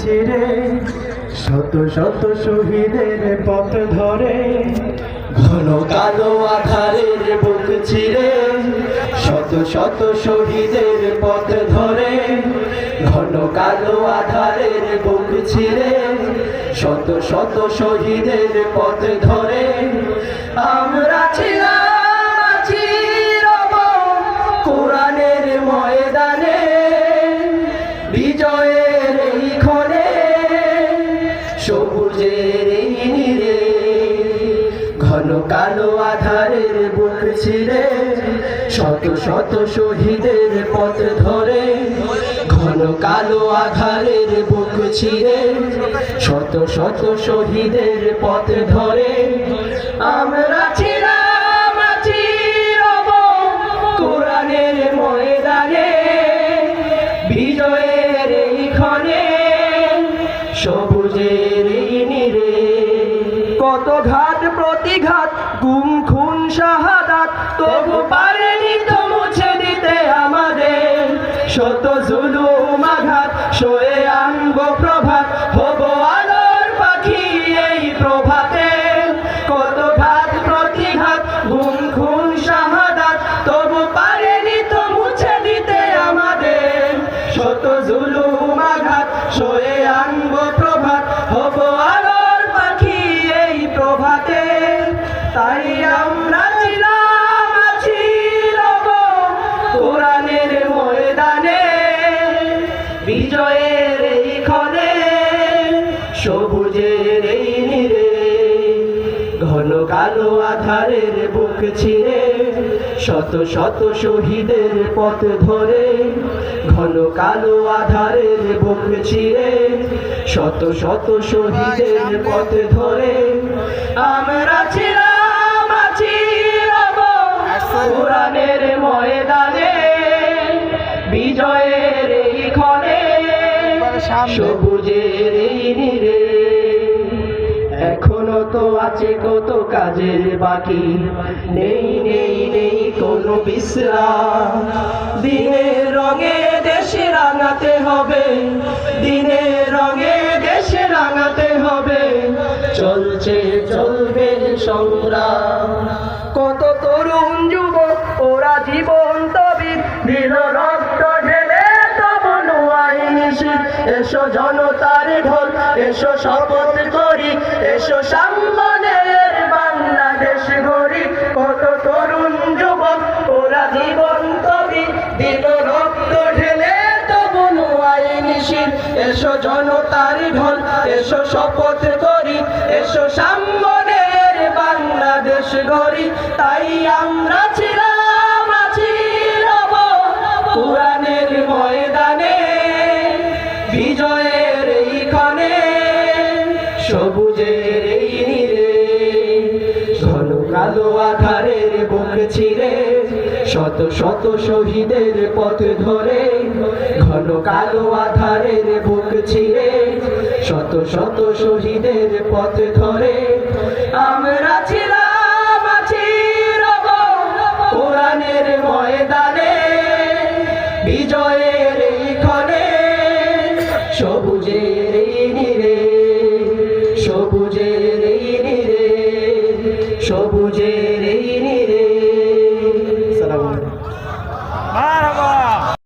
ছিঁড়ে শত শত শহীদের পথ ধরে, ঘন কালো আধারের বুক ছিঁড়ে শত শত শহীদের পথ ধরে, ঘন কালো আধারের বুক ছিঁড়ে শত শত শহীদের পথ ধরে, আমরা সবুজের এই ঘন কালো আধারের বুক ছিঁড়ে, শত শত শহীদের পথ ধরে, ঘন কালো আধারের বুক ছিঁড়ে, শত শত শহীদের পথ ধরে, আমরা ক্ষণে সবুজের নিরে কত ঘাত প্রতিঘাত, গুম, খুন, শাহাদাত, তবু পারেনি তো মুছে দিতে আমাদের। শত জুলুম, আঘাত, সয়ে জুলুম আঘাত, সয়ে আনব প্রভাত। হব আলোর পাখি এই প্রভাতে। তাই আমরা ছিলাম, আছি রব কোরআনের ময়দানে। বিজয়ের কালো আধারের বুক ছিঁড়ে শত শত শহীদের পথ ধরে ঘন কালো আধারের বুক ছিঁড়ে শত শত শহীদের পথ ধরে। আমরা ছিলাম আছি কোরআনের ময়দানে বিজয়ের এই ক্ষণে সবুজের এই নীরে এখনও তো আছে, কত কাজের বাকি? নেই নেই নেই কোনো বিশ্রাম। দিনের রঙে দেশে রাঙাতে হবে। দিনের রঙে দেশে রাঙাতে হবে। চলছে, চলবে সংগ্রাম। কত তরুণ যুবক, ওরা জীবন তবির দিল এসো জনতার ঢোল, এসো শপথ করি, এসো সাম্মানের বাংলাদেশ গড়ি। কত তরুণ যুবক, ওরা জীবন কবি। দিল রক্ত ঢেলে তবু নোয়াই নিশির। এসো জনতার ঢোল, এসো শপথ করি, এসো সাম্মানের বিজয়ের এই ক্ষণে, সবুজের এই নীরে ঘন কালো আধারের বুক ছিঁড়ে, শত শত শহীদের পথ ধরে, ঘন কালো আধারের বুক ছিঁড়ে, শত শত শহীদের পথ ধরে। আমরা ছিলাম, আছি কোরআনের ময়দানে, বিজয়ের সবুজের রে সবুজের রে সবুজের